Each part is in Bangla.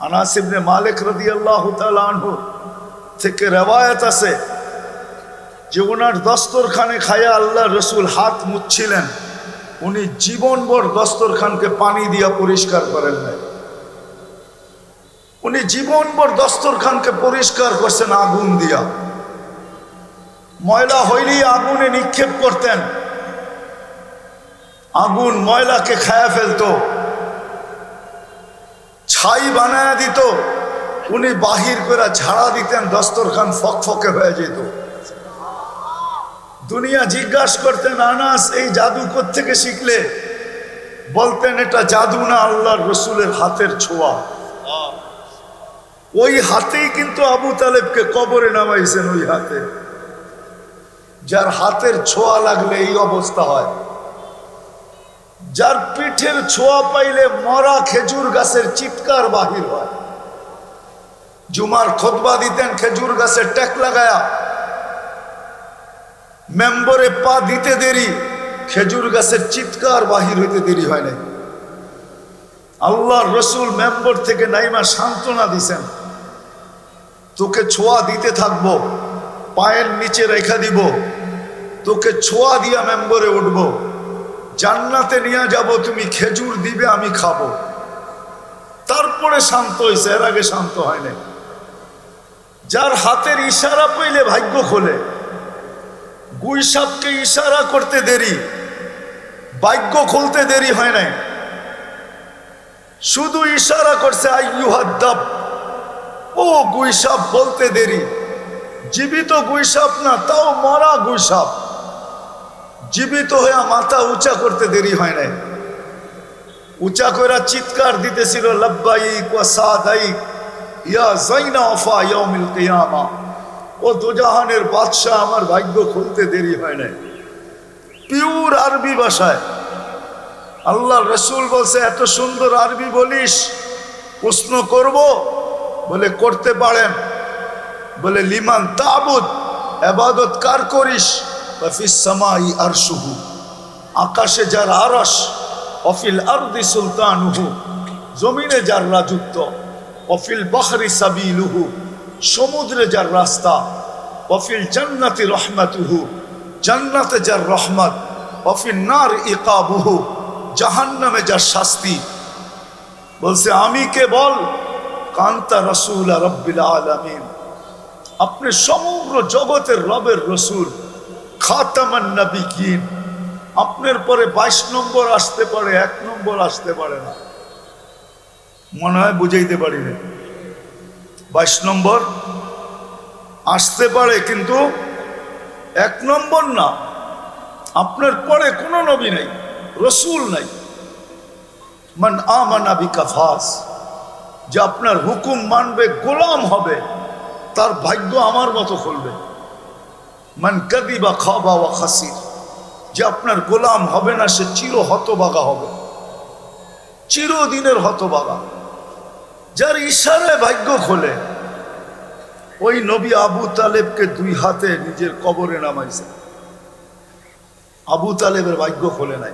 আনাসিবনে মালিক রদি আল্লাহ আনহু থেকে রেওয়ায়ত আছে যে ওনার দস্তরখানে খায়া আল্লাহ রসুল হাত মুচ্ছিলেন উনি জীবনভর দস্তরখানকে পানি দিয়া পরিষ্কার করেন নাই। উনি জীবনভর দস্তরখানকে পরিষ্কার করছেন আগুন দিয়া। ময়লা হইলেই আগুনে নিক্ষেপ করতেন। আগুন ময়লাকে খায়া ফেলতো। ছাই বানায়া দিত। উনি বাহির করে ঝাড়া দিতেন, দস্তরখান ফকফকে হয়ে যেত। দুনিয়া জিজ্ঞাসা করতেন, আনাস, এই জাদু থেকে শিখলে? বলতেন, এটা জাদু না আল্লাহর রসুলের হাতের ছোঁয়া। ওই হাতেই কিন্তু আবু তালেবকে কবরে নামাইছেন, ওই হাতে। যার হাতের ছোঁয়া লাগলে এই অবস্থা হয়। যার পিঠের ছোঁয়া পাইলে মরা খেজুর গাছের চিৎকার বাহির হয়। জুমার খোদবা দিতেন খেজুর গাছের ট্যাক লাগায়া। মেম্বরে পা দিতে দেরি, খেজুর গাছের চিৎকার বাহির হইতে দেরি হয় নাই। আল্লাহ রসুল মেম্বর থেকে নাইমা সান্ত্বনা দিছেন, তোকে ছোঁয়া দিতে থাকব, পায়ের নিচে রেখা দিব, তোকে ছোঁয়া দিয়া মেম্বরে উঠব। জান্নাতে নিয়ে যাব, তুমি খেজুর দিবে, আমি খাব। তারপরে শান্ত হয়েছে এর আগে শান্ত হয় নাই। যার হাতের ইশারা পাইলে ভাগ্য খোলে। গুই সাপকে ইশারা করতে দেরি, ভাগ্য খুলতে দেরি হয় নাই। শুধু ইশারা করছে আইয়ুহাদ্দাব ও গুইসাপ বলতে দেরি, জীবিত গুইসাপ না, তাও মরা গুই সাপ। জীবিত হয়ে মাথা উঁচা করতে দেরি হয় নাই। উঁচা করে চিৎকার দিতেছিল, লব্বাইক ওয়া সাদাইক, ইয়া জাইনা ওফা ইয়াউমিল কিয়ামা। ও দুজাহানের বাদশাহ আমার ভাগ্য খুলতে দেরি হয় নাই। পিওর আরবি ভাষায়। আল্লাহ রসুল বলছে, এত সুন্দর আরবি বলিস, প্রশ্ন করব? বলে, করতে পারেন। বলে, লিমান তাবুদ, এবাদত কার করিস? আকাশে যার আরস অফিল আরদি সুলতানুহু। জমিনে যার রাজত্ব অফিল বাহরি সাবিলুহু। সমুদ্রে যার রাস্তা অফিল জান্নাতি রহমাতুহু। জান্নাতে যার রহমত অফিল নার ইকাবুহু। জাহান্নামে যার শাস্তি। বলছে, আমি কে বল? কান্তা রসুল রব্বিল আলমিন। আপনি সমগ্র জগতের রবের রসুল। খাতামান নবিকিন আপনার পরে বাইশ নম্বর আসতে পারে, এক নম্বর আসতে পারে না। মনে হয় বুঝাইতে পারি না বাইশ নম্বর আসতে পারে কিন্তু এক নম্বর না। আপনার পরে কোনো নবী নাই, রসুল নাই। মান আমানা বিকাফাস যে আপনার হুকুম মানবে, গোলাম হবে, তার ভাগ্য আমার মতো খুলবে। মান কাদিবা খাবা ওয়া খাসির। যে আপনার গোলাম হবে না, সে চির হতবাগা হবে। চিরদিনের হতবাগা। যার ইশারায় ভাগ্য খোলে, ওই নবী আবু তালেবকে দুই হাতে নিজের কবরে নামাইছে। আবু তালেবের ভাগ্য খোলে নাই।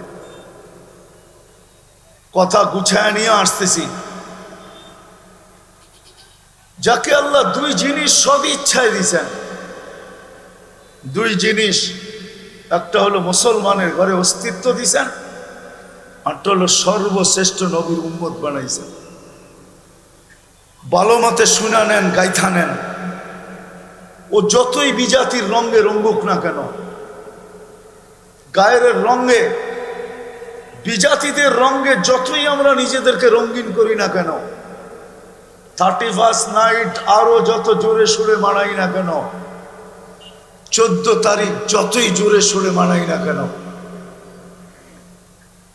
কথা গুছায় নিয়ে আসতেছি। যাকে আল্লাহ দুই জিনিস সদ ইচ্ছায় দিছেন দুই জিনিস, একটা হলো মুসলমানের ঘরে অস্তিত্ব দিছেন আরটা হলো সর্বশ্রেষ্ঠ নবীর উম্মত বানাইছেন ভালো মতে শুনা নেন, গাইথা নেন। ও যতই বিজাতির রঙে রঙ্গুক না কেন, গায়ের রঙে, বিজাতিদের রঙে যতই আমরা নিজেদেরকে রঙিন করি না কেন থার্টি ফার্স্ট নাইট আরও যত জোরে সুরে মানাই না কেন চোদ্দ তারিখ যতই জোরে সুরে মানাই না কেন,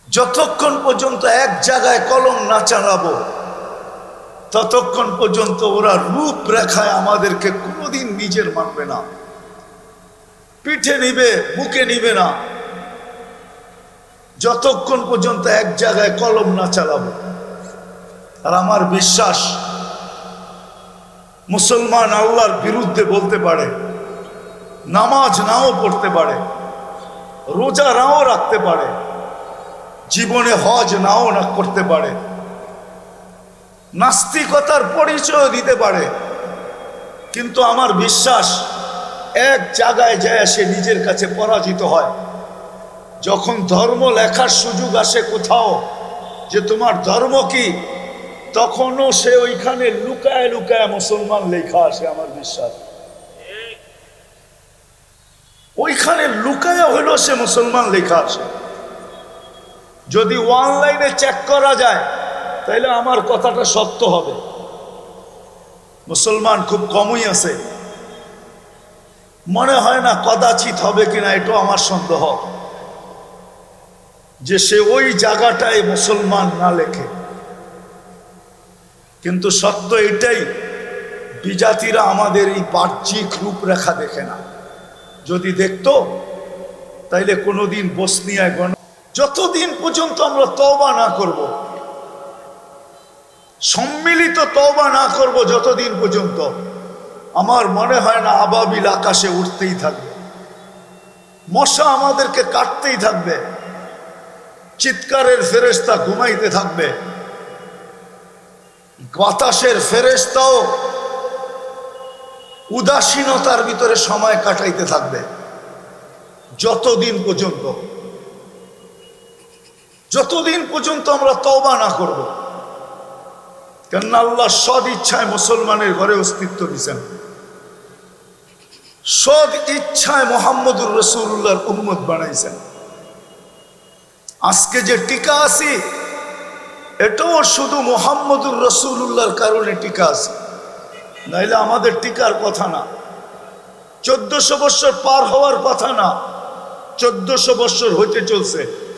যতক্ষণ পর্যন্ত এক জায়গায় কলম না চালাবো, ততক্ষণ পর্যন্ত ওরা রূপরেখায় আমাদেরকে কোনোদিন নিজের মানবে না। পিঠে নিবে বুকে নিবে না। যতক্ষণ পর্যন্ত এক জায়গায় কলম না চালাবো। আর আমার বিশ্বাস, মুসলমান আল্লাহর বিরুদ্ধে বলতে পারে নামাজ নাও পড়তে পারে, রোজা নাও রাখতে পারে, জীবনে হজ নাও না করতে পারে, নাস্তিকতার পরিচয় দিতে পারে। কিন্তু আমার বিশ্বাস, এক জায়গায় যায় সে নিজের কাছে পরাজিত হয়। যখন ধর্ম লেখার সুযোগ আসে কোথাও, যে তোমার ধর্ম কি, তখনও সে ওইখানে লুকায় লুকায় মুসলমান লেখা আসে আমার বিশ্বাস। ওইখানে লুকায় হইলেও সে মুসলমান লেখা আছে। যদি অনলাইনে চেক করা যায় তাহলে আমার কথাটা সত্য হবে। মুসলমান খুব কমই আছে। মনে হয় না কদাচিৎ হবে কিনা, এটাও আমার সন্দেহ। যে সে ওই জায়গাটায় মুসলমান না লেখে। কিন্তু সত্য এটাই, বিজাতিরা আমাদের এই বাহ্যিক রূপরেখা দেখে না। যদি দেখতো, তাইলে কোনোদিন বসনিয়ায় গণ যতদিন পর্যন্ত আমরা তওবা না করব, সম্মিলিত তওবা না করব, যতদিন পর্যন্ত আমার মনে হয় না আবাবিল আকাশে উঠতেই থাকবে। মশা আমাদেরকে কাটতেই থাকবে। চিৎকারের ফেরেস্তা ঘুমাইতে থাকবে। বাতাসের ফেরেস্তাও উদাসীনতার ভিতরে সময় কাটাইতে থাকবে। যতদিন পর্যন্ত যতদিন পর্যন্ত আমরা তওবা না করব। কেননা আল্লাহ সদ ইচ্ছায় মুসলমানের ঘরে অস্তিত্ব দিচ্ছেন সদ ইচ্ছায় মোহাম্মদুর রসুল্লাহর উম্মত বানাইছেন। আজকে যে টিকা আছি, এটাও শুধু মোহাম্মদুর রসুল্লাহর কারণে টিকা আছে। নাইলে আমাদের টিকার কথা না। চোদ্দশো বৎসর পার হওয়ার কথা না। চোদ্দশো বৎসর হইতে চলছে।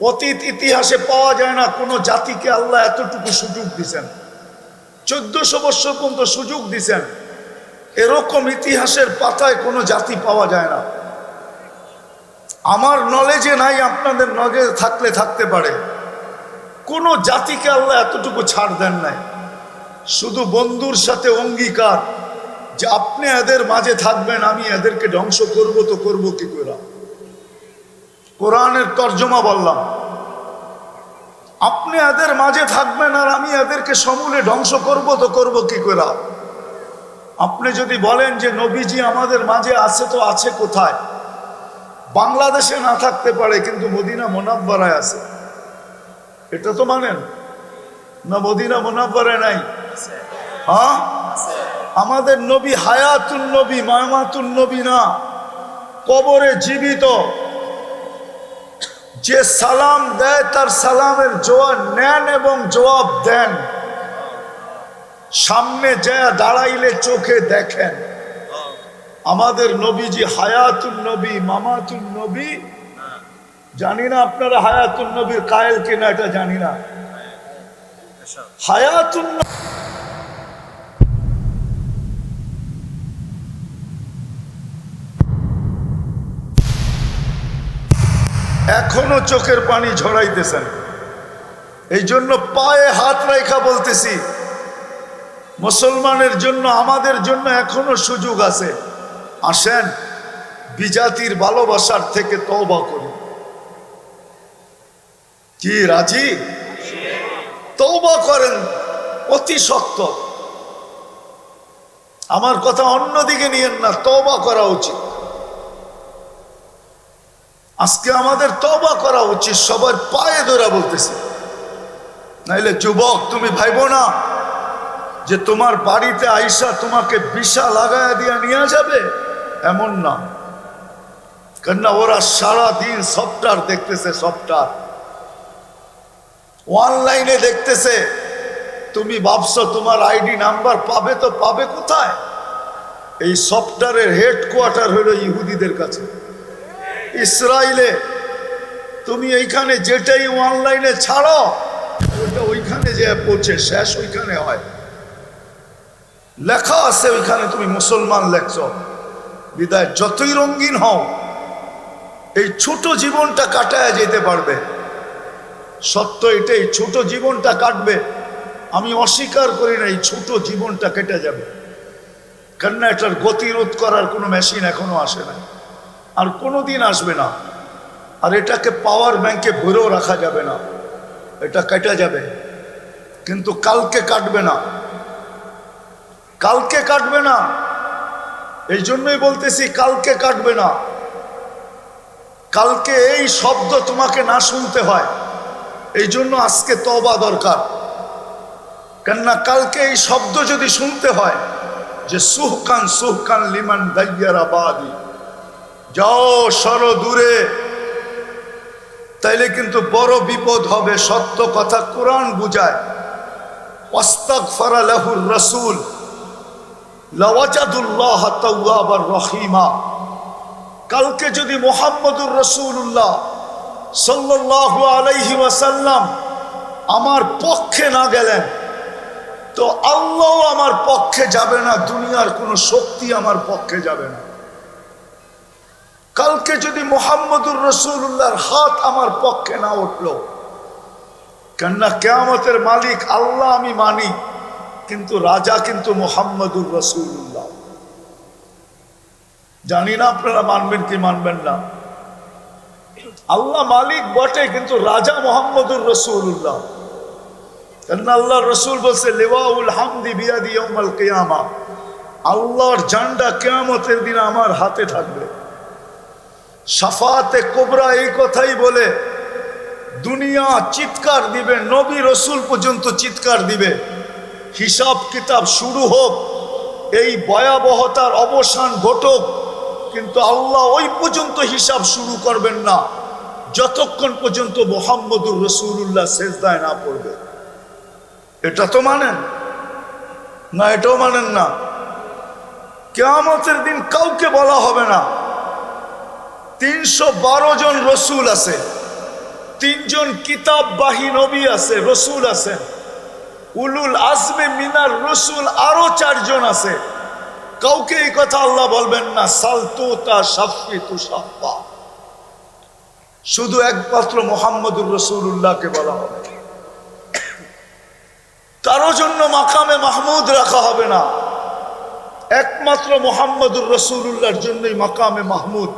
অতীত ইতিহাসে পাওয়া যায় না কোনো জাতিকে আল্লাহ এতটুকু সুযোগ দিছেন। চোদ্দশো বৎসর পর্যন্ত সুযোগ দিছেন। এরকম ইতিহাসের পাতায় কোনো জাতি পাওয়া যায় না। আমার নলেজে নাই, আপনাদের নলেজে থাকলে থাকতে পারে। কোনো জাতিকে আল্লাহ এতটুকু ছাড় দেন নাই। শুধু বন্ধুর সাথে অঙ্গীকার, যে আপনি এদের মাঝে থাকবেন, আমি এদেরকে ধ্বংস করব তো করব কি করে? কোরআনের তর্জমা বললাম, আপনি এদের মাঝে থাকবেন আর আমি এদেরকে সমূলে ধ্বংস করব তো করব কি করে? আপনি যদি বলেন যে নবীজি আমাদের মাঝে আছে তো আছে কোথায়? বাংলাদেশে না থাকতে পারে, কিন্তু মদিনা মোনাব্বারায় আছে। এটা তো মানেন? না মদিনা মোনাব্বারায় নাই? হ্যাঁ? আমাদের নবী হায়াতুল নবী মামাতুল নবী না। কবরে জীবিত। যে সালাম দেয় তার সালামের জবাব নেন এবং জবাব দেন। সামনে যা দাঁড়াইলে চোখে দেখেন। আমাদের নবীজি হায়াতুল নবী মামাতুল নবী। জানি না আপনারা হায়াতুল নবীর কায়েল কিনা, এটা জানি না। হায়াতুল নবী এখনও চোখের পানি ঝরাইতেছেন। এই জন্য পায়ে হাত রেখা বলতেছি, মুসলমানের জন্য, আমাদের জন্য এখনও সুযোগ আছে। আসেন, বিজাতির ভালোবাসার থেকে তওবা করি। কি, রাজি? তওবা করেন, অতি সত্য আমার কথা অন্যদিকে নিয়েন না, তওবা করা উচিত। আজকে আমাদের তবা করা উচিত, সবার পায়ে ধরা বলতেছে। নাইলে যুবক, তুমি ভাইব না যে তোমার বাড়িতে আইসা তোমাকে বিষা লাগায়া দিয়া নিয়ে যাবে? এমন না। কেননা ওরা সারা দিন সফটওয়্যার দেখতেছে সফটওয়্যার অনলাইনে দেখতেছে, তুমি ভাবছ তোমার আইডি নাম্বার পাবে তো পাবে কোথায়? এই সফটওয়্যারের হেডকোয়ার্টার হলো ইহুদিদের কাছে। ইসরায়েলে তুমি এইখানে যেটাই অনলাইনে ছাড়ো ওটা ওইখানে যে পৌঁছে শেষ ওইখানে হয়। লেখা আছে ওইখানে তুমি মুসলমান লেখছ। বিদায়, যতই রঙিন হও, এই ছোট জীবনটা কাটায় যেতে পারবে। সত্য এটাই, ছোট জীবনটা কাটবে। আমি অস্বীকার করি না, এই ছোট জীবনটা কেটে যাবে। কেননা এটার গতিরোধ করার কোনো মেশিন এখনও আসে না আর কোনো দিন আসবে না। আর এটাকে পাওয়ার ব্যাংকে ভরেও রাখা যাবে না। এটা কেটে যাবে। কিন্তু কালকে কাটবে না। কালকে কাটবে না। এই জন্যই বলতেছি, কালকে কাটবে না। কালকে এই শব্দ তোমাকে না শুনতে হয়। এই জন্য আজকে তবা দরকার। কেননা কালকে এই শব্দ যদি শুনতে হয় যে সুহকান সুহকান লিমান দাইয়ারা বাদি। যাও সর দূরে। তাইলে কিন্তু বড় বিপদ হবে, সত্য কথা কোরআন বুঝায়। রহিমা। কালকে যদি মোহাম্মদুর রসুল্লাহ ওয়াসাল্লাম আমার পক্ষে না গেলেন। তো আল্লাহ আমার পক্ষে যাবে না, দুনিয়ার কোনো শক্তি আমার পক্ষে যাবে না। কালকে যদি মোহাম্মদুর রসুল্লাহর হাত আমার পক্ষে না উঠল, কেননা কেয়ামতের মালিক আল্লাহ আমি মানি, কিন্তু রাজা কিন্তু মোহাম্মদুর রসুল্লাহ জানি না আপনারা মানবেন কি মানবেন না। আল্লাহ মালিক বটে, কিন্তু রাজা মোহাম্মদুর রসুল্লাহ আল্লাহ রসুল বলছে হামদি বিয়াদি কিয়ামা। আল্লাহর জান্ডা কেয়ামতের দিন আমার হাতে থাকবে। সাফাতে কোবরা এই কথাই বলে, দুনিয়া চিৎকার দিবে, নবী রসুল পর্যন্ত চিৎকার দিবে। হিসাব কিতাব শুরু হোক, এই ভয়াবহতার অবসান ঘটুক, কিন্তু আল্লাহ ওই পর্যন্ত হিসাব শুরু করবেন না। যতক্ষণ পর্যন্ত মোহাম্মদুর রসুল্লাহ শেষদায় না পড়বে। এটা তো মানেন? না, এটাও মানেন না। কেয়ামতের দিন কাউকে বলা হবে না। তিনশো বারো জন রসুল আছে। তিনজন কিতাববাহী নবী আছে, রসুল আছে। উলুল আজমে মিনার রসুল আরও চারজন আছে। কাউকে এই কথা আল্লাহ বলবেন না, সালতু তা সাফি তু সাফা শুধু একমাত্র মোহাম্মদুর রসুল্লাহকে বলা হবে। কারও জন্য মাকামে মাহমুদ রাখা হবে না। একমাত্র মোহাম্মদুর রসুল্লাহর জন্যই মাকামে মাহমুদ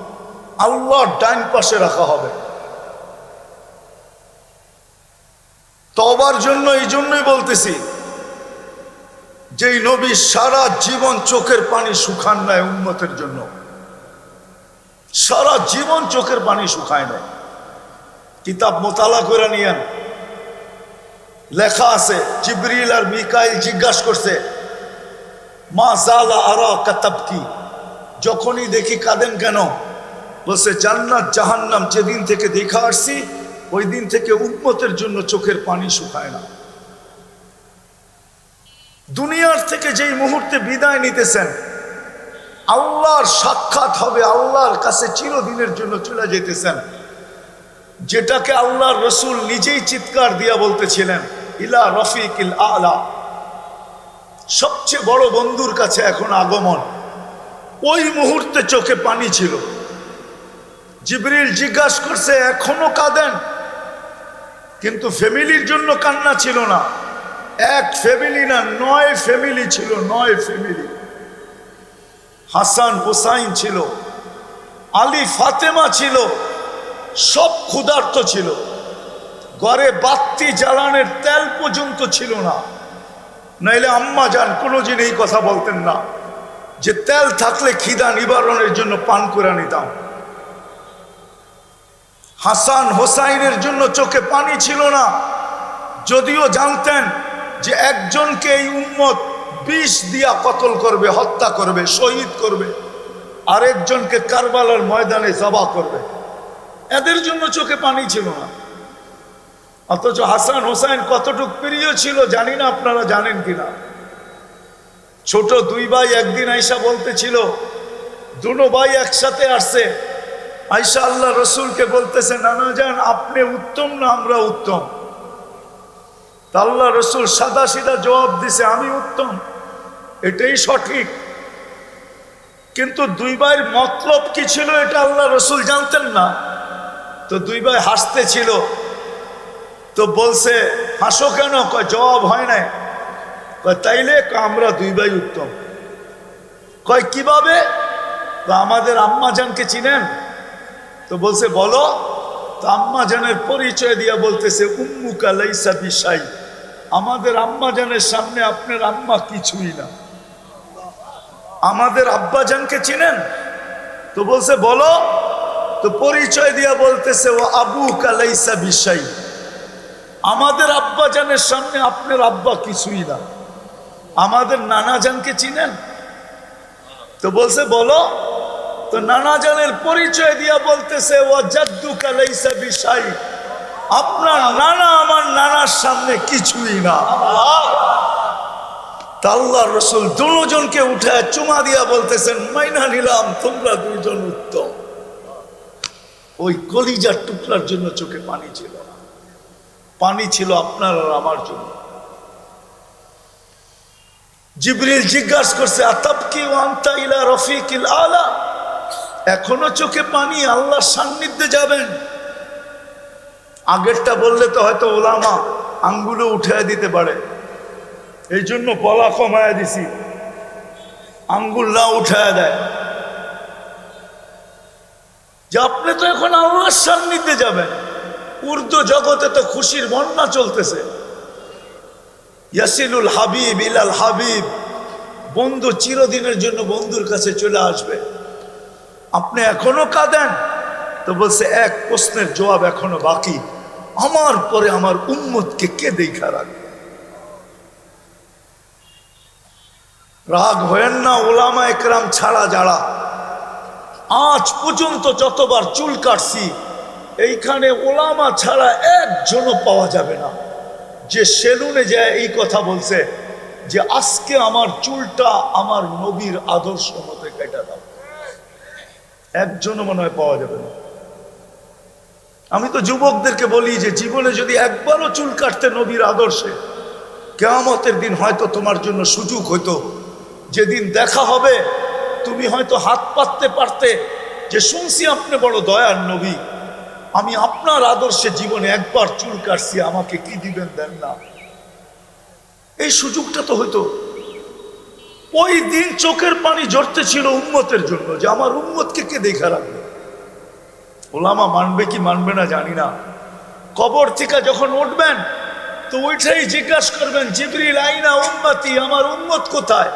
আল্লাহর ডাইন পাশে রাখা হবে। তবার জন্য এই জন্যই বলতেছি, যেই নবী সারা জীবন চোখের পানি শুকান নাই উন্মতের জন্য। সারা জীবন চোখের পানি শুকায় নেয় কিতাব মোতালা করে নিয়েন। লেখা আছে, জিবরিল আর মিকাইল জিজ্ঞাসা করছে, মা জালা আরা কাতাব কি যখনই দেখি কাঁদেন কেন? বলছে, জান্নাত জাহান্নাম যেদিন থেকে দেখা আসছি ওই দিন থেকে উন্মতের জন্য চোখের পানি শুকায় না। দুনিয়ার থেকে যেই মুহূর্তে বিদায় নিতেছেন, আল্লাহর সাক্ষাৎ হবে আল্লাহর কাছে চিরদিনের জন্য চলে যেতেছেন। যেটাকে আল্লাহর রসুল নিজেই চিৎকার দিয়া বলতেছিলেন, ইলা রফিক ইল আলা। সবচেয়ে বড় বন্ধুর কাছে এখন আগমন। ওই মুহূর্তে চোখে পানি ছিল। জিবরিল জিজ্ঞাসা করছে, এখনও কাঁদেন? কিন্তু ফ্যামিলির জন্য কান্না ছিল না। এক ফ্যামিলি না, নয় ফ্যামিলি ছিল, নয় ফ্যামিলি। হাসান হোসাইন ছিল, আলী ফাতেমা ছিল সব ক্ষুধার্ত ছিল। ঘরে বাত্তি জ্বালানের তেল পর্যন্ত ছিল না। নাইলে আম্মা যান কোনো দিন এই কথা বলতেন না। যে তেল থাকলে খিদা নিবারণের জন্য পান করে নিতাম। হাসান হোসাইনের জন্য চোখে পানি ছিল না। যদিও জানতেন যে একজনকে এই উম্মত বিষ দিয়া কতল করবে, হত্যা করবে, শহীদ করবে, আরেকজনকে কারবালার ময়দানে জবা করবে। এদের জন্য চোখে পানি ছিল না। অথচ হাসান হোসাইন কতটুক প্রিয় ছিল জানি না আপনারা জানেন কিনা। ছোট দুই ভাই একদিন আইসা বলতেছিল, দুনো ভাই একসাথে আসছে। আইসা আল্লাহ রসুলকে বলতেছে, নানা যান আপনি উত্তম না আমরা উত্তম? আল্লাহ রসুল সাদা সিধা জবাব দিছে, আমি উত্তম। এটাই সঠিক। কিন্তু দুই ভাইয়ের মতলব কি ছিল এটা আল্লাহ রসুল জানতেন না। তো দুই ভাই হাসতে ছিল। তো বলছে, হাসো কেন? জবাব হয় নাই। তাইলে আমরা দুই ভাই উত্তম। কয়, কীভাবে? আমাদের আম্মা জানকে চিনেন? তো বলছে, বলো। তো আম্মা জানের পরিচয় দিয়া বলতেছে, উম্মুকা লাইসা বিশাই। আমাদের আম্মা জানের সামনে আপনার আম্মা কিছুই না। আমাদের আব্বাজানকে চিনেন? তো বলছে, বলো। তো পরিচয় দিয়া বলতেছে, ও আবু কালাইসা বিশাই। আমাদের আব্বাজানের সামনে আপনার আব্বা কিছুই না। আমাদের নানাজানকে চিনেন? তো বলছে, বলো। তো নানাজানের পরিচয় দিয়া বলতেছে, ও জাদ্দু কালাইসা বিশাই। আপনার নানা আমার নানার সামনে কিছুই না। আল্লাহ রসুল দুজনকে উঠে চুমা দিয়া বলতেছেন, মাইনা নিলাম, তোমরা দুইজন উত্তম। ওই কলিজার টুকরার জন্য চোখে পানি ছিল। পানি ছিল আপনার আর আমার জন্য। জিবরিল জিজ্ঞাসা করছে আতাব কি ওয়ান্তা ইলা রফিকিল আলা? এখনও চোখে পানি আল্লাহর সান্নিধ্যে যাবেন। আগেরটা বললে তো হয়তো ওলামা আঙ্গুলো উঠে দিতে পারে। এই জন্য পলা কমায় দিছি। আঙ্গুল না উঠায় দেয়। যে আপনি তো এখন আল্লাহর সান্নিধ্যে যাবেন। উর্দু জগতে তো খুশির বন্যা চলতেছে। ইয়াসিলুল হাবিব ইলাল হাবিব, বন্ধু চিরদিনের জন্য বন্ধুর কাছে চলে আসবে। আপনি এখনও কাঁদেন? তো বলছে, এক প্রশ্নের জবাব এখনও বাকি। আমার পরে আমার উম্মতকে কে দেখা রাখবে? রাগ হয়েন না ওলামা একরাম ছাড়া যারা। আজ পর্যন্ত যতবার চুল কাটছি, এইখানে ওলামা ছাড়া একজনও পাওয়া যাবে না। যে সেলুনে যায় এই কথা বলছে, যে আজকে আমার চুলটা আমার নবীর আদর্শ মতে কেটে দাও। একজনও মনে হয় পাওয়া যাবে না। আমি তো যুবকদেরকে বলি যে জীবনে যদি একবারও চুল কাটতে নবীর আদর্শে, কেয়ামতের দিন হয়তো তোমার জন্য সুযোগ হইতো। যেদিন দেখা হবে তুমি হয়তো হাত পাততে পারতে যে শুনছি আপনি বড় দয়ার নবী। আমি আপনার আদর্শে জীবনে একবার চুল কাটছি, আমাকে কি দিবেন দেন না। এই সুযোগটা তো হইতো ওই দিন চোখের পানি জড়তে ছিল উম্মতের জন্য যে আমার উম্মতকে কে দেখা রাখবে? ওলামা মানবে কি মানবে না জানি না। কবর থেকে যখন উঠবেন, তো ওইটাই জিজ্ঞাসা করবেন, জিবরিল, আইনা উম্মতি, আমার উম্মত কোথায়?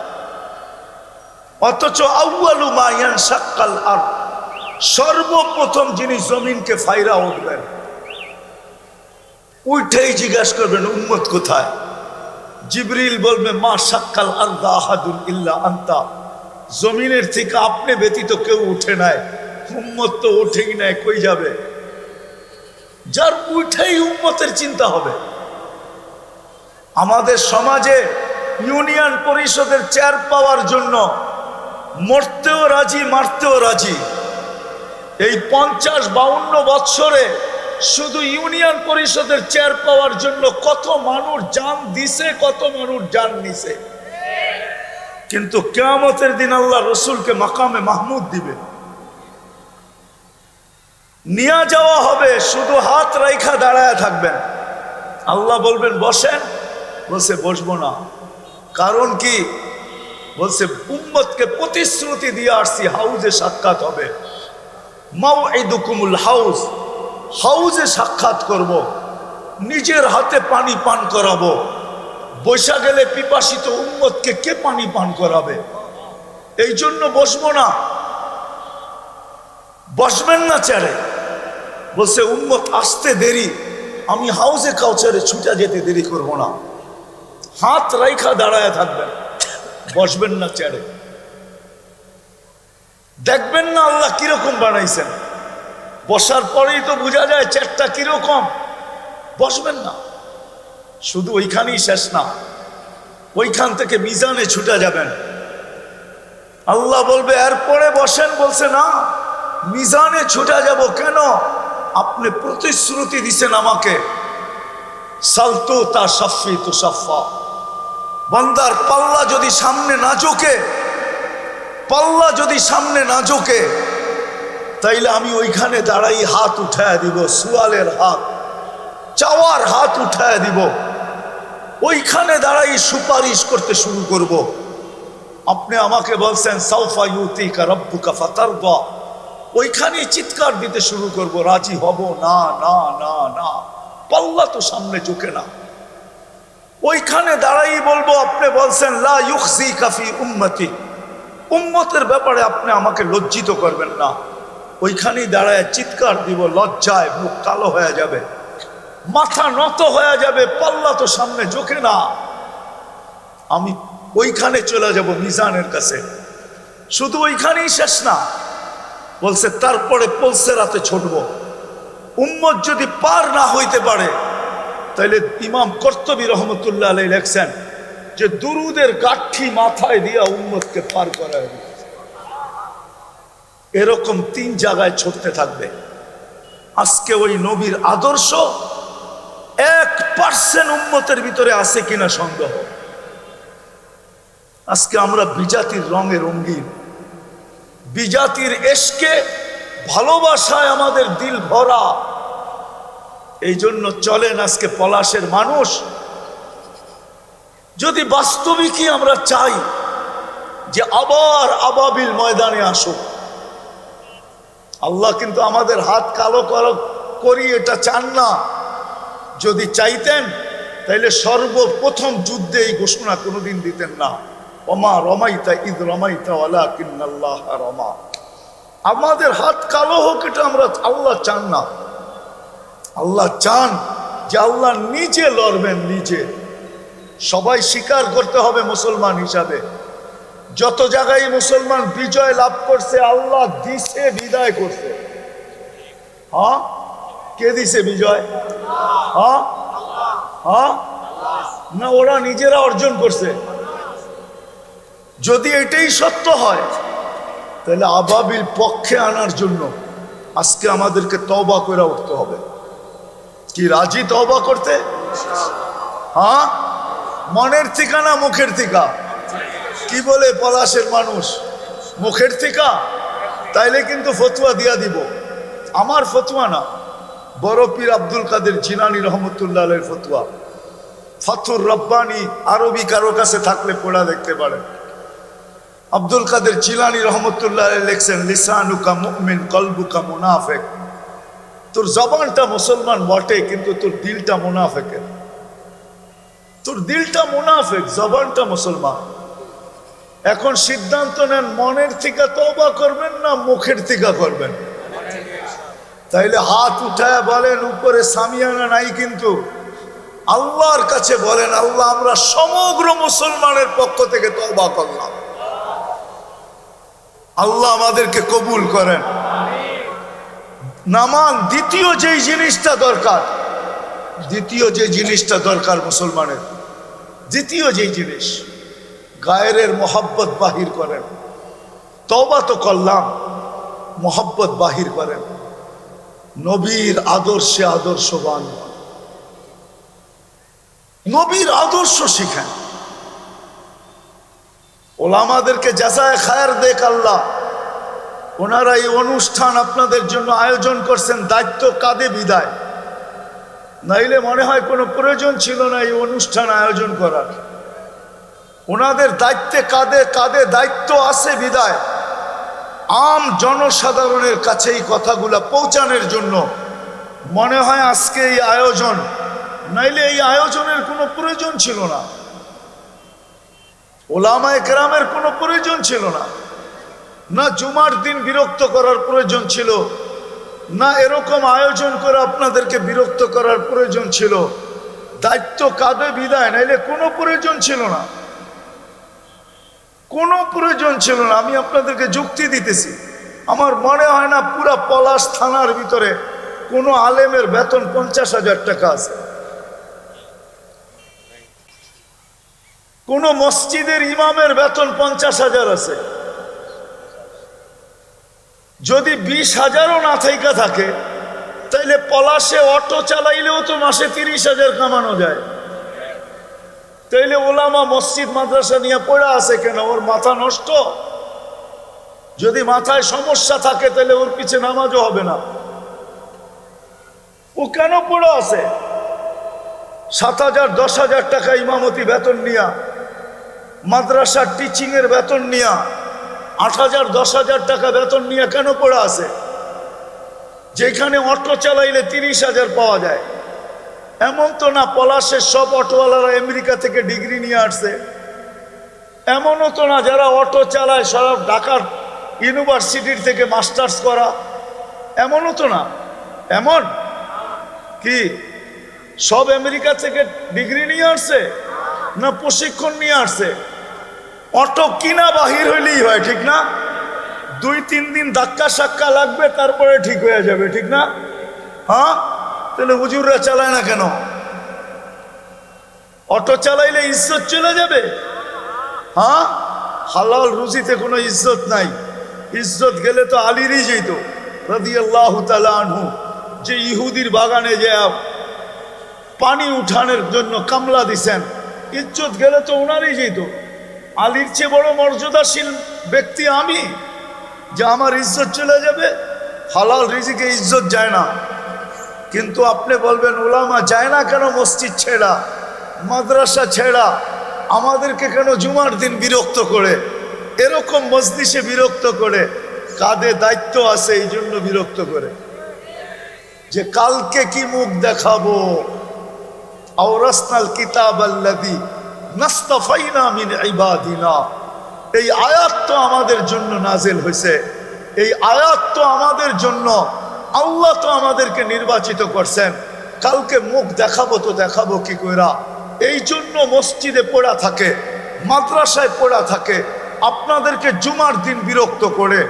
অথচ আউয়ালু মায়ান সাক্কাল আর সর্বপ্রথম যিনি জমিনকে ফাইরা উঠবেন, উঠেই জিজ্ঞাসা করবেন, উম্মত কোথায়? জিবরিল বলবে, মা সাক্কাল আহাদুল ইল্লা আন্তা, জমিনের থেকে আপনি ব্যতীত কেউ উঠে নাই, উম্মত তো উঠেই নাই, কই যাবে? যার উঠেই উম্মতের চিন্তা হবে। আমাদের সমাজে ইউনিয়ন পরিষদের চেয়ার পাওয়ার জন্য মরতেও রাজি, মারতেও রাজি। এই পঞ্চাশ বাউন্ন বৎসরে শুধু ইউনিয়ন পরিষদের চেয়ার পাওয়ার জন্য কত মানুষ যান দিছে, কত মানুষ যান নিছে। কিন্তু কেয়ামতের দিন আল্লাহ রসুলকে মাকামে মাহমুদ দিবে। নিয়ে যাওয়া হবে, শুধু হাত রাইখা দাঁড়ায় থাকবেন। আল্লাহ বলবেন, বসেন। বসে বসবো না। কারণ কি? বলছে, উম্মতকে প্রতিশ্রুতি দিয়ে আসছি, হাউজে সাক্ষাৎ হবে। মাও এই দুকুমুল হাউস হাউজে সাক্ষাৎ করব। নিজের হাতে পানি পান করাবো। বৈশা গেলে পিপাসিত উম্মতকে কে পানি পান করাবে? এই জন্য বসবো না। বসবেন না চেয়ারে। বলছে, উম্মত, আসতে দেরি। আমি হাউজে কাউচারে ছুটা যেতে দেরি করব না। হাত রাইখা দাঁড়ায় থাকবেন। বসবেন না চেয়ারে দেখবেন না আল্লাহ কীরকম বানাইছেন। বসার পরেই তো বোঝা যায় চেয়ারটা কীরকম। বসবেন না। শুধু ওইখানেই শেষ না। ওইখান থেকে মিজানে ছুটে যাবেন। আল্লাহ বলবে, এরপরে বসেন। বলছে, না, মিজানে ছুটে যাব কেন? আপনি প্রতিশ্রুতি দিছেন আমাকে। সালতো তা সাফি তো সাফা। বান্দার পাল্লা যদি সামনে না ঝোঁকে, পাল্লা যদি সামনে না ঝোঁকে, তাইলে আমি ওইখানে দাঁড়াই হাত উঠায় দিব, সুয়ালের হাত, চাওয়ার হাত উঠায় দিব। ওইখানে দাঁড়াই সুপারিশ করতে শুরু করব। আপনি আমাকে বলছেন, সাউফা ইউতিকা রব্বুকা ফাতারদা। ওইখানেই চিৎকার দিতে শুরু করব, রাজি হব, না না না না। পাল্লা তো সামনে চোখে না। ওইখানে দাঁড়াই বলব, আপনি বলছেন, লা কাফি উম্মতি। উম্মতের ব্যাপারে আপনি আমাকে লজ্জিত করবেন না। ওইখানেই দাঁড়ায় চিৎকার দিব, লজ্জায় মুখ কালো হয়ে যাবে, মাথা নত হয়ে যাবে, পাল্লা তো সামনে চোখে না। আমি ওইখানে চলে যাব মিজানের কাছে। শুধু ওইখানেই শেষ না, বলছে, তারপরে পলসে রাতে ছুটব। উম্মত যদি পার না হইতে পারে তাহলে ইমাম কর্তবী রহমতুল্লাহ আলাই লেখছেন যে দুরুদের গাঠি মাথায় দিয়া উম্মতকে পার করা এরকম তিন জায়গায় ছড়তে থাকবে। আজকে ওই নবীর আদর্শ এক পার্সেন্ট উম্মতের ভিতরে আছে কিনা সন্দেহ। আজকে আমরা বিজাতির রঙে রঙ্গিন বিজাতির এসকে ভালোবাসায় আমাদের দিল ভরা। এই জন্য চলেন আজকে পলাশের মানুষ। যদি বাস্তবিকই আমরা চাই যে আবার আবাবিল ময়দানে আসুক, আল্লাহ কিন্তু আমাদের হাত কালো কালো করি এটা চান না। যদি চাইতেন, তাইলে সর্বপ্রথম যুদ্ধে এই ঘোষণা কোনোদিন দিতেন না। অমা রমাইতা ঈদ রমাইতা ওয়ালা কিন্নাল্লাহ রমা। আমাদের হাত কালো হোক এটা আমরা আল্লাহ চান না। আল্লাহ চান যে আল্লাহ নিজে লড়বেন নিজে। সবাই স্বীকার করতে হবে মুসলমান হিসাবে। যত জায়গায় মুসলমান বিজয় লাভ করছে, আল্লাহ দিছে, বিদায় করছে। হ্যাঁ? কে দিছে বিজয়? হ্যাঁ? হ্যাঁ? না, ওরা নিজেরা অর্জন করছে। যদি এটাই সত্য হয়, তাহলে আবাবিল পক্ষে আনার জন্য আজকে আমাদেরকে তবা করে উঠতে হবে। কি রাজি তওবা করতে? হ্যাঁ? মনের ঠিকানা মুখের ঠিকা কি বলে পলাশের মানুষ? মুখের ঠিকা তাইলে কিন্তু ফতুয়া দিয়া দিব। আমার ফতুয়া না। বড় পীর আব্দুল কাদের জিনানি রহমতুল্লাহ ফতুয়া। ফতুর রব্বানি আরবি কারও কাছে থাকলে পড়া দেখতে পারেন আব্দুল কাদের চিলানি রহমতুল্লাহ লেখছেন, লিসানুকা মুমিন, কলবুকা মুনাফেক। তোর জবানটা মুসলমান বটে, কিন্তু তোর দিলটা মুনাফেকের তোর দিলটা মুনাফেক, জবানটা মুসলমান। এখন সিদ্ধান্ত নেন, মনের থেকে তবা করবেন না মুখের থেকে করবেন। তাইলে হাত উঠায় বলেন, উপরে সামিয়ানা নাই কিন্তু? আল্লাহর কাছে বলেন, আল্লাহ, আমরা সমগ্র মুসলমানের পক্ষ থেকে তবা করলাম। আল্লাহ আমাদেরকে কবুল করেন। নামান দ্বিতীয় যেই জিনিসটা দরকার, দ্বিতীয় যে জিনিসটা দরকার মুসলমানের, দ্বিতীয় যেই জিনিস, গায়ের মোহাব্বত বাহির করেন তবা তো করলাম, মোহাব্বত বাহির করেন, নবীর আদর্শে আদর্শবান। নবীর আদর্শ শিখেন। ওলামাদেরকে যাচায় খায়ার দেখ আল্লাহ ওনারা এই অনুষ্ঠান আপনাদের জন্য আয়োজন করছেন, দায়িত্ব কাঁদে বিদায়? নাইলে মনে হয় কোনো প্রয়োজন ছিল না এই অনুষ্ঠান আয়োজন করার। ওনাদের দায়িত্বে কাঁধে কাঁধে দায়িত্ব আছে বিদায়? আম জনসাধারণের কাছে এই কথাগুলো পৌঁছানোর জন্য মনে হয় আজকে এই আয়োজন। নাইলে এই আয়োজনের কোনো প্রয়োজন ছিল না। ওলামায় গ্রামের কোনো প্রয়োজন ছিল না। না জুমার দিন বিরক্ত করার প্রয়োজন ছিল, না এরকম আয়োজন করে আপনাদেরকে বিরক্ত করার প্রয়োজন ছিল। দায়িত্ব কাঁধে বিদায়, নাইলে কোনো প্রয়োজন ছিল না। কোনো প্রয়োজন ছিল না, আমি আপনাদেরকে যুক্তি দিতেছি। আমার মনে হয় না পুরা পলাশ থানার ভিতরে কোনো আলেমের বেতন পঞ্চাশ হাজার টাকা আছে। কোনো মসজিদের ইমামের বেতন পঞ্চাশ হাজার আছে। যদি বিশ হাজারও না থাইকা থাকে, তাইলে পলাশে অটো চালাইলেও তো মাসে তিরিশ হাজার কামানো যায়। তাইলে ওলামা মসজিদ মাদ্রাসা নিয়ে পড়ে আছে কেন? ওর মাথা নষ্ট? যদি মাথায় সমস্যা থাকে তাহলে ওর পিছে নামাজও হবে না। ও কেন পড়ে আছে? সাত হাজার, দশ হাজার টাকা ইমামতি বেতন নিয়া, মাদ্রাসার টিচিংয়ের বেতন নিয়া আট হাজার, দশ হাজার টাকা বেতন নিয়ে কেন পড়ে আছে? যেখানে অটো চালাইলে তিরিশ হাজার পাওয়া যায়। এমন তো না পলাশের সব অটোওয়ালারা আমেরিকা থেকে ডিগ্রি নিয়ে আসছে। এমনও তো না যারা অটো চালায় সব ঢাকার ইউনিভার্সিটির থেকে মাস্টার্স করা। এমনও তো না। এমন? কি? সব আমেরিকা থেকে ডিগ্রি নিয়ে আসছে? না প্রশিক্ষণ নিয়ে আসছে? অটো কিনা বাহির হইলেই হয়, ঠিক না? দুই, তিন দিন ধাক্কা সাক্কা লাগবে, তারপরে ঠিক হয়ে যাবে, ঠিক না? হ্যাঁ? তাহলে হুজুররা চালায় না কেন? অটো চালাইলে ইজ্জত চলে যাবে? হ্যাঁ? হালাল রুজিতে কোনো ইজ্জত নাই। ইজ্জত গেলে তো আলিরই যেত রদি আল্লাহ আনহু। যে ইহুদির বাগানে যে পানি উঠানোর জন্য কামলা দিছেন, ইজ্জত গেলে তো ওনারই যেত। আলীর চেয়ে বড় মর্যাদাশীল ব্যক্তি আমি, যে আমার ইজ্জত চলে যাবে। হালাল রিজিকে ইজ্জত যায় না। কিন্তু আপনি বলবেন ওলামা যায় না কেন মসজিদ ছেড়া, মাদ্রাসা ছেড়া? আমাদেরকে কেন জুমার দিন বিরক্ত করে? এরকম মসজিষে বিরক্ত করে? কাঁধে দায়িত্ব আছে এই জন্য বিরক্ত করে। যে কালকে কি মুখ দেখাবো? আওরাসনাল কিতাব আল্লাদি এই আয়াত তো আমাদের জন্য নাজেল হয়েছে। এই আয়াত তো আমাদের জন্য, আল্লাহ তো আমাদেরকে নির্বাচিত করছেন। কালকে মুখ দেখাবো তো দেখাবো কি কইরা। এই জন্য মসজিদে পড়া থাকে, মাদ্রাসায় পড়া থাকে, আপনাদেরকে জুমার দিন বিরক্ত করে,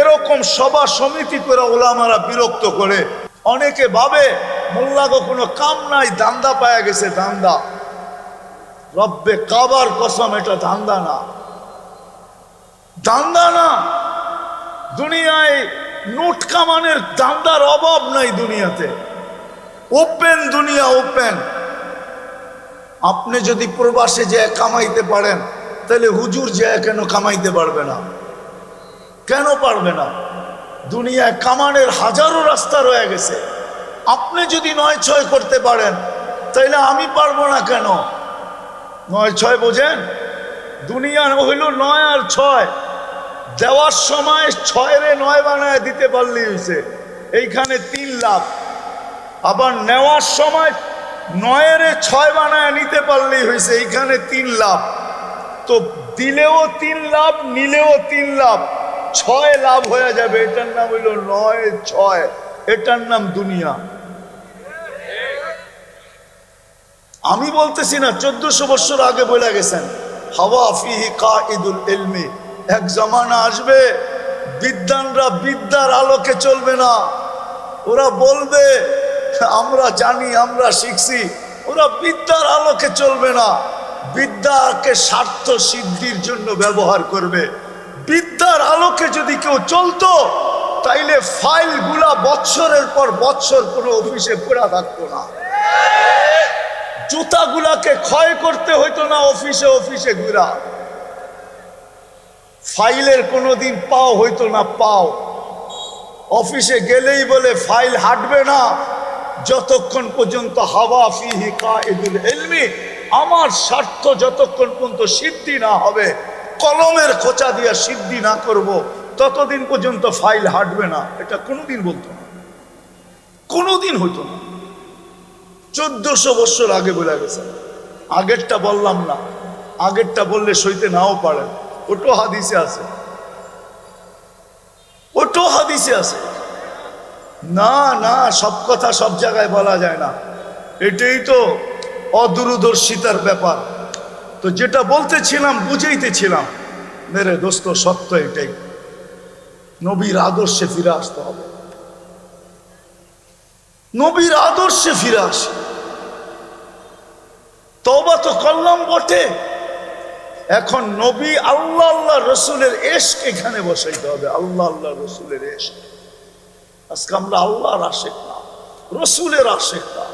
এরকম সভা সমিতি করে ওলামারা বিরক্ত করে। অনেকে ভাবে, মোল্লাগো কোনো কাম নাই, দান্দা পায়া গেছে দান্দা। রব্বে কাবার কসম, এটা ধান্দা না দান্দা না দুনিয়ায় নোট কামানের দান্দার অভাব নাই দুনিয়াতে। ওপেন দুনিয়া ওপেন। আপনি যদি প্রবাসে যে কামাইতে পারেন, তাহলে হুজুর যে কেন কামাইতে পারবে না? কেন পারবে না? দুনিয়ায় কামানের হাজারো রাস্তা রয়ে গেছে। আপনি যদি নয় ছয় করতে পারেন তাইলে আমি পারব না কেন? নয়, ছয় বোঝেন? দুনিয়ার হইল নয় আর ছয়। দেওয়ার সময় ছয় রে নয় বানায় দিতে পারলেই হয়েছে এইখানে তিন লাভ। আবার নেওয়ার সময় নয়েরে ছয় বানায় নিতে পারলেই হয়েছে এইখানে তিন লাভ। তো দিলেও তিন লাভ, নিলেও তিন লাভ। ছয় লাভ হয়ে যাবে, এটার নাম হইল নয়, ছয়। এটার নাম দুনিয়া। আমি বলতেছি না, চোদ্দশো বছর আগে বলে গেছেন। হাওয়া ফিহি কা ইদুল এলমি এক জমানা আসবে বিদ্যানরা বিদ্যার আলোকে চলবে না। ওরা বলবে, আমরা জানি, আমরা শিখছি, ওরা বিদ্যার আলোকে চলবে না। বিদ্যাকে স্বার্থ সিদ্ধির জন্য ব্যবহার করবে। বিদ্যার আলোকে যদি কেউ চলতো, তাইলে ফাইলগুলা বৎসরের পর বৎসর কোনো অফিসে পড়া থাকতো না। জুতাগুলাকে ক্ষয় করতে হইতো না অফিসে অফিসে ঘুরা। ফাইলের কোনোদিন পাও হইতো না, পাও। অফিসে গেলেই বলে, ফাইল হাঁটবে না। যতক্ষণ পর্যন্ত হাওয়া ফিহি কাঈদুল ইলমি, আমার স্বার্থ যতক্ষণ পর্যন্ত সিদ্ধি না হবে, কলমের খোঁচা দিয়া সিদ্ধি না করব, ততদিন পর্যন্ত ফাইল হাঁটবে না। এটা কোনোদিন বলতো না। কোনোদিন হইতো না। চোদ্দশো বছর আগে বলে গেছে। আগেরটা বললাম না। আগেরটা বললে সইতে নাও পারেন ওটো হাদিসে আছে। ওটো হাদিসে আছে। না না, সব কথা সব জায়গায় বলা যায় না। এটাই তো অদূরদর্শিতার ব্যাপার। তো যেটা বলতেছিলাম, বুঝাইতেছিলাম। মেরে দোস্ত, সত্য এটাই। নবীর আদর্শে ফিরে আসতে হবে। নবীর আদর্শে ফিরে আসে। তবা তো করলাম বটে। এখন নবী আল্লাহ আল্লাহ রসুলের এশক এখানে বসাইতে হবে। আল্লাহ আল্লাহ রসুলের এশক। আজকে আমরা আল্লাহর আশেক না, রসুলের আশেক না।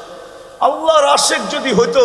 আল্লাহর আশেক যদি হইতো